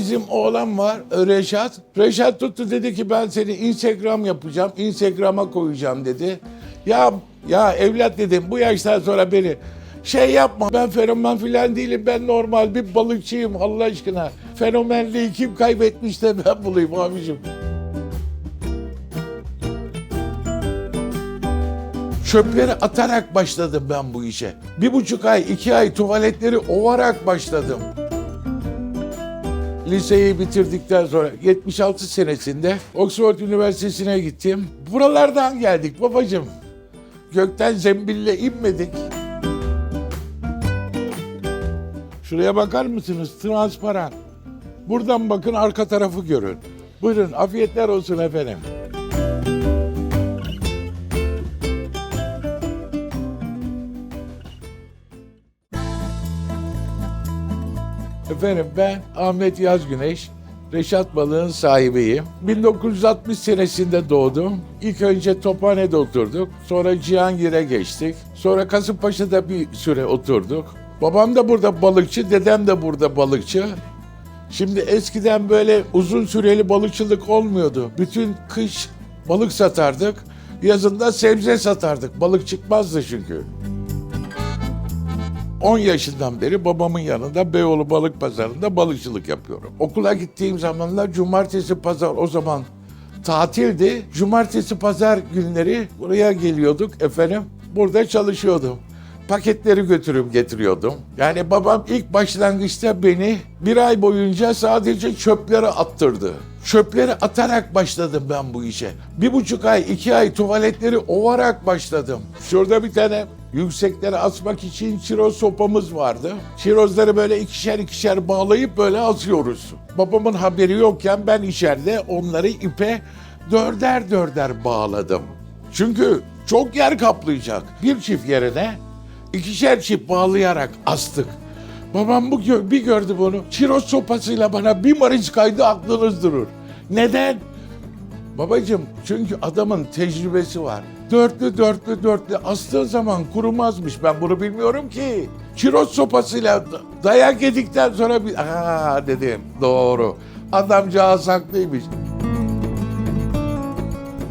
bizim oğlan var Reşat. Reşat tuttu dedi ki ben seni Instagram yapacağım. Instagram'a koyacağım dedi. Ya ya evlat dedim bu yaştan sonra beni şey yapma ben fenomen filan değilim ben normal bir balıkçıyım Allah aşkına. Fenomenliği kim kaybetmiş de ben bulayım abicim. Çöpleri atarak başladım ben bu işe. Bir buçuk ay, iki ay tuvaletleri ovarak başladım. Liseyi bitirdikten sonra 76 senesinde Oxford Üniversitesi'ne gittim. Buralardan geldik babacığım. Gökten zembille inmedik. Şuraya bakar mısınız? Transparan. Buradan bakın arka tarafı görün. Buyurun afiyetler olsun efendim. Efendim ben Ahmet Yaz Güneş, Reşat Balık'ın sahibiyim. 1960 senesinde doğdum. İlk önce Tophane'de oturduk. Sonra Cihangir'e geçtik. Sonra Kasımpaşa'da bir süre oturduk. Babam da burada balıkçı, dedem de burada balıkçı. Şimdi eskiden böyle uzun süreli balıkçılık olmuyordu. Bütün kış balık satardık. Yazında sebze satardık. Balık çıkmazdı çünkü. 10 yaşından beri babamın yanında Beyoğlu Balık Pazarı'nda balıkçılık yapıyorum. Okula gittiğim zamanlar cumartesi pazar o zaman tatildi. Cumartesi pazar günleri buraya geliyorduk efendim. Burada çalışıyordum. Paketleri götürüp getiriyordum. Yani babam ilk başlangıçta beni bir ay boyunca sadece çöpleri attırdı. Çöpleri atarak başladım ben bu işe. Bir buçuk ay, iki ay tuvaletleri ovarak başladım. Şurada bir tane yükseklere asmak için çiroz sopamız vardı. Çirozları böyle ikişer ikişer bağlayıp böyle asıyoruz. Babamın haberi yokken ben içeride onları ipe dörder dörder bağladım. Çünkü çok yer kaplayacak. Bir çift yerine ikişer çift bağlayarak astık. Babam bu gö- bir gördü bunu. Çiroz sopasıyla bana bir mariç kaydı aklınız durur. Neden? Babacım çünkü adamın tecrübesi var. Dörtlü dörtlü dörtlü astığı zaman kurumazmış. Ben bunu bilmiyorum ki. Çiroz sopasıyla da- dayak yedikten sonra bir... Aa dedim doğru. Adamcağız haklıymış.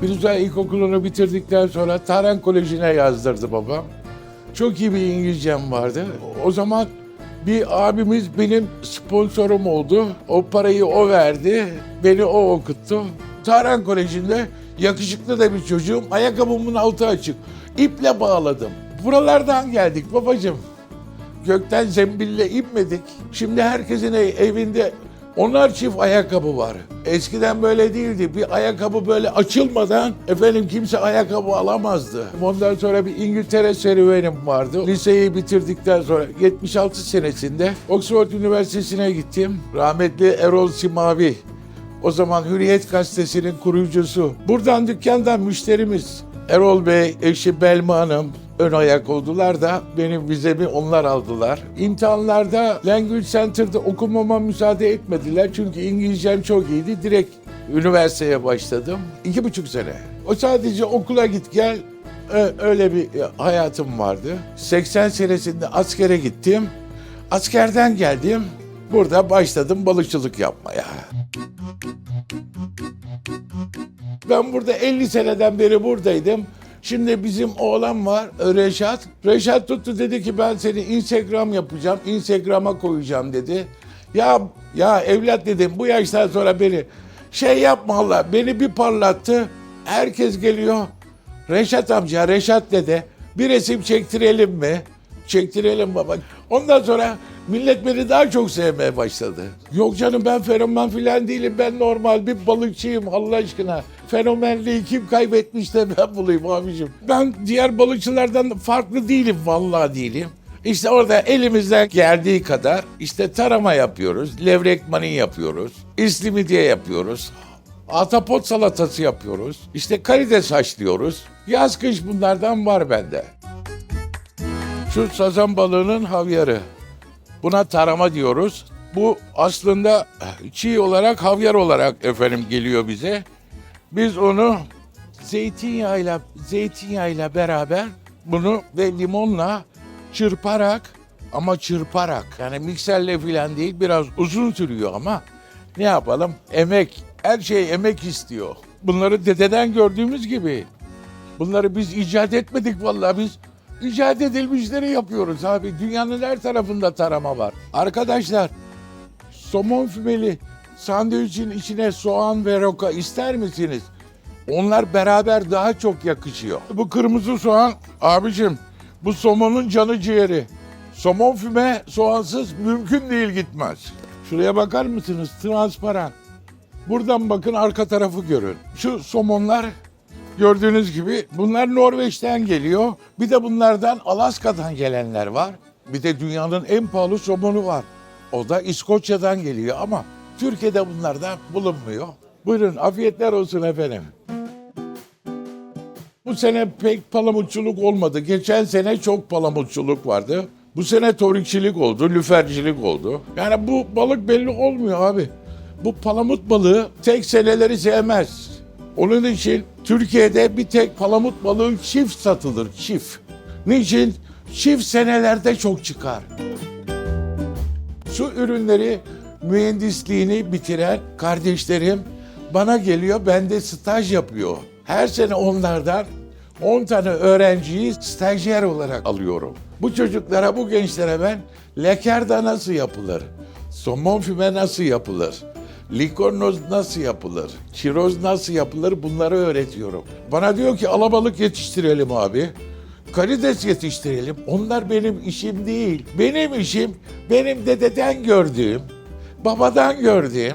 Firuzay İlkokulu'nu bitirdikten sonra Taran Koleji'ne yazdırdı babam. Çok iyi bir İngilizcem vardı. O zaman bir abimiz benim sponsorum oldu. O parayı o verdi. Beni o okuttu. Taran Koleji'nde yakışıklı da bir çocuğum. Ayakkabımın altı açık. İple bağladım. Buralardan geldik babacığım. Gökten zembille inmedik. Şimdi herkesin ev- evinde onar çift ayakkabı var. Eskiden böyle değildi. Bir ayakkabı böyle açılmadan efendim kimse ayakkabı alamazdı. Ondan sonra bir İngiltere serüvenim vardı. Liseyi bitirdikten sonra 76 senesinde Oxford Üniversitesi'ne gittim. Rahmetli Erol Simavi o zaman Hürriyet Gazetesi'nin kurucusu. Buradan dükkandan müşterimiz. Erol Bey, eşi Belma Hanım ön ayak oldular da benim vizemi onlar aldılar. İmtihanlarda Language Center'da okumama müsaade etmediler. Çünkü İngilizcem çok iyiydi. Direkt üniversiteye başladım. İki buçuk sene. O sadece okula git gel öyle bir hayatım vardı. 80 senesinde askere gittim. Askerden geldim. Burada başladım balıkçılık yapmaya. Ben burada 50 seneden beri buradaydım. Şimdi bizim oğlan var Reşat. Reşat tuttu dedi ki ben seni Instagram yapacağım. Instagram'a koyacağım dedi. Ya ya evlat dedim bu yaştan sonra beni şey yapma Allah beni bir parlattı. Herkes geliyor. Reşat amca Reşat dede bir resim çektirelim mi? Çektirelim baba. Ondan sonra millet beni daha çok sevmeye başladı. Yok canım ben fenomen filan değilim. Ben normal bir balıkçıyım Allah aşkına. Fenomenliği kim kaybetmiş de ben bulayım abicim. Ben diğer balıkçılardan farklı değilim vallahi değilim. İşte orada elimizden geldiği kadar işte tarama yapıyoruz, levrek manin yapıyoruz, islimidye yapıyoruz, atapot salatası yapıyoruz, işte karides haşlıyoruz. Yaz kış bunlardan var bende. Şu sazan balığının havyarı. Buna tarama diyoruz. Bu aslında çiğ olarak havyar olarak efendim geliyor bize. Biz onu zeytinyağıyla zeytinyağıyla beraber bunu ve limonla çırparak ama çırparak yani mikserle filan değil biraz uzun sürüyor ama Ne yapalım? Emek. Her şey emek istiyor. Bunları dededen gördüğümüz gibi. Bunları biz icat etmedik vallahi biz icat edilmişleri yapıyoruz abi. Dünyanın her tarafında tarama var. Arkadaşlar somon fümeli sandviçin içine soğan ve roka ister misiniz? Onlar beraber daha çok yakışıyor. Bu kırmızı soğan abicim bu somonun canı ciğeri. Somon füme soğansız mümkün değil gitmez. Şuraya bakar mısınız? Transparan. Buradan bakın arka tarafı görün. Şu somonlar gördüğünüz gibi bunlar Norveç'ten geliyor. Bir de bunlardan Alaska'dan gelenler var. Bir de dünyanın en pahalı somonu var. O da İskoçya'dan geliyor ama Türkiye'de bunlardan bulunmuyor. Buyurun afiyetler olsun efendim. Bu sene pek palamutçuluk olmadı. Geçen sene çok palamutçuluk vardı. Bu sene torikçilik oldu, lüfercilik oldu. Yani bu balık belli olmuyor abi. Bu palamut balığı tek seneleri sevmez. Onun için Türkiye'de bir tek palamut balığı çift satılır, çift. Niçin? Çift senelerde çok çıkar. Şu ürünleri mühendisliğini bitiren kardeşlerim bana geliyor, bende staj yapıyor. Her sene onlardan 10 tane öğrenciyi stajyer olarak alıyorum. Bu çocuklara, bu gençlere ben lekerda nasıl yapılır? Somon füme nasıl yapılır? Likornoz nasıl yapılır? Çiroz nasıl yapılır? Bunları öğretiyorum. Bana diyor ki alabalık yetiştirelim abi. Karides yetiştirelim. Onlar benim işim değil. Benim işim benim dededen gördüğüm, babadan gördüğüm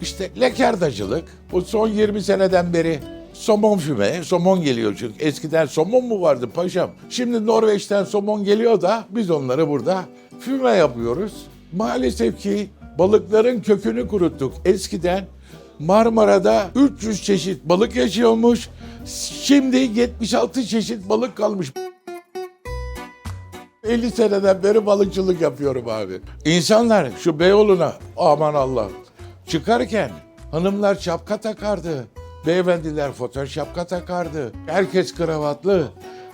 işte lekerdacılık. Bu son 20 seneden beri somon füme, somon geliyor çünkü. Eskiden somon mu vardı paşam? Şimdi Norveç'ten somon geliyor da biz onları burada füme yapıyoruz. Maalesef ki balıkların kökünü kuruttuk. Eskiden Marmara'da 300 çeşit balık yaşıyormuş. Şimdi 76 çeşit balık kalmış. 50 seneden beri balıkçılık yapıyorum abi. İnsanlar şu Beyoğlu'na aman Allah çıkarken hanımlar şapka takardı. Beyefendiler fotoğraf şapka takardı. Herkes kravatlı.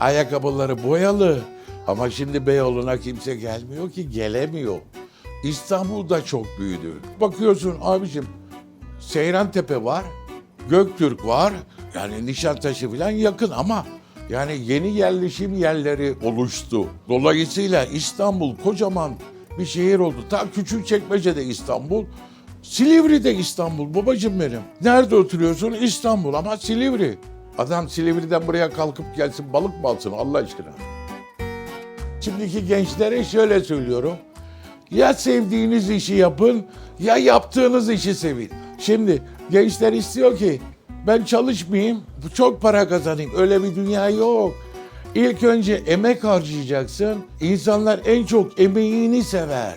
Ayakkabıları boyalı. Ama şimdi Beyoğlu'na kimse gelmiyor ki gelemiyor. İstanbul da çok büyüdü. Bakıyorsun abicim Seyran Tepe var, Göktürk var. Yani Nişantaşı falan yakın ama yani yeni yerleşim yerleri oluştu. Dolayısıyla İstanbul kocaman bir şehir oldu. Ta Küçükçekmece'de İstanbul, Silivri'de İstanbul babacım benim. Nerede oturuyorsun? İstanbul ama Silivri. Adam Silivri'den buraya kalkıp gelsin balık mı alsın Allah aşkına? Şimdiki gençlere şöyle söylüyorum. Ya sevdiğiniz işi yapın ya yaptığınız işi sevin. Şimdi gençler istiyor ki ben çalışmayayım, çok para kazanayım. Öyle bir dünya yok. İlk önce emek harcayacaksın. İnsanlar en çok emeğini sever.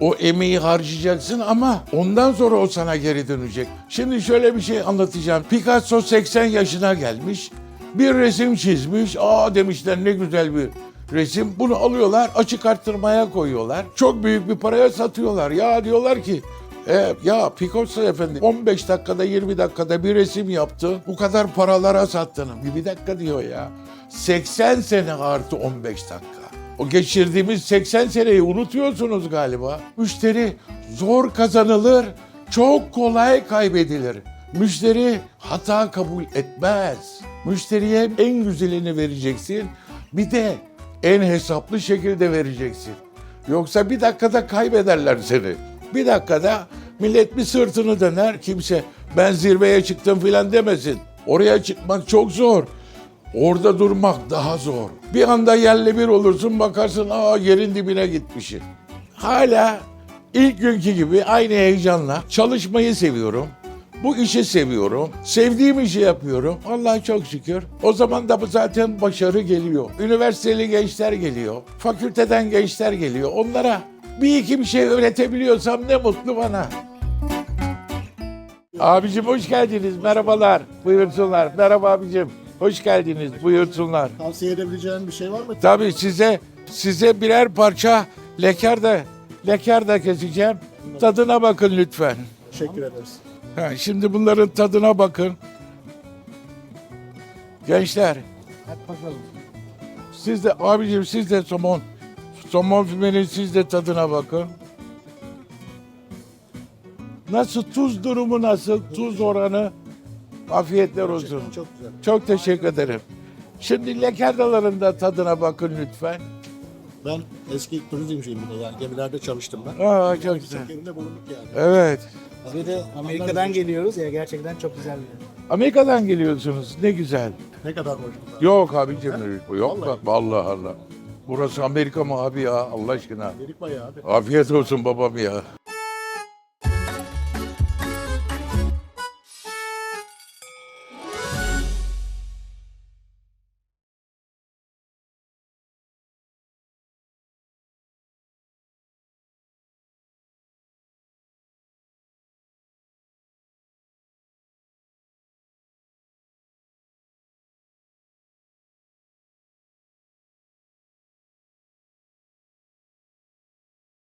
O emeği harcayacaksın ama ondan sonra o sana geri dönecek. Şimdi şöyle bir şey anlatacağım. Picasso 80 yaşına gelmiş. Bir resim çizmiş. Aa demişler ne güzel bir resim. Bunu alıyorlar açık arttırmaya koyuyorlar. Çok büyük bir paraya satıyorlar. Ya diyorlar ki e, ya Picasso efendi 15 dakikada 20 dakikada bir resim yaptı. Bu kadar paralara sattın. Bir, bir dakika diyor ya. 80 sene artı 15 dakika. O geçirdiğimiz 80 seneyi unutuyorsunuz galiba. Müşteri zor kazanılır, çok kolay kaybedilir. Müşteri hata kabul etmez. Müşteriye en güzelini vereceksin. Bir de en hesaplı şekilde vereceksin. Yoksa bir dakikada kaybederler seni. Bir dakikada millet bir sırtını döner kimse ben zirveye çıktım filan demesin. Oraya çıkmak çok zor. Orada durmak daha zor. Bir anda yerle bir olursun bakarsın aa yerin dibine gitmişsin. Hala ilk günkü gibi aynı heyecanla çalışmayı seviyorum. Bu işi seviyorum. Sevdiğim işi yapıyorum. Allah'a çok şükür. O zaman da bu zaten başarı geliyor. Üniversiteli gençler geliyor. Fakülteden gençler geliyor. Onlara bir iki bir şey öğretebiliyorsam ne mutlu bana. Abicim hoş geldiniz. Merhabalar. Buyursunlar. Merhaba abicim. Hoş geldiniz. Buyursunlar. Tavsiye edebileceğin bir şey var mı? Tabii size size birer parça leker de leker de keseceğim. Tadına bakın lütfen. Teşekkür ederiz. Ha, şimdi bunların tadına bakın. Gençler Hadi bakalım. siz de abicim siz de somon somon fümenin siz de tadına bakın. Nasıl tuz durumu nasıl? Tuz oranı. Afiyetler olsun. Çok güzel. Çok teşekkür ederim. Şimdi lekerdaların da tadına bakın lütfen. Ben eski turizmciyim bir de yani gemilerde çalıştım ben. Aa çok güzel. Seferinde bulunduk yani. Evet. Biz de Amerika'dan geliyoruz ya gerçekten çok güzel bir yer. Amerika'dan geliyorsunuz. Ne güzel. Ne kadar hoş bunlar. Yok abicim. Yok Vallahi. vallahi Allah. Burası Amerika mı abi ya Allah aşkına. Delik bayağı abi. Afiyet olsun babam ya.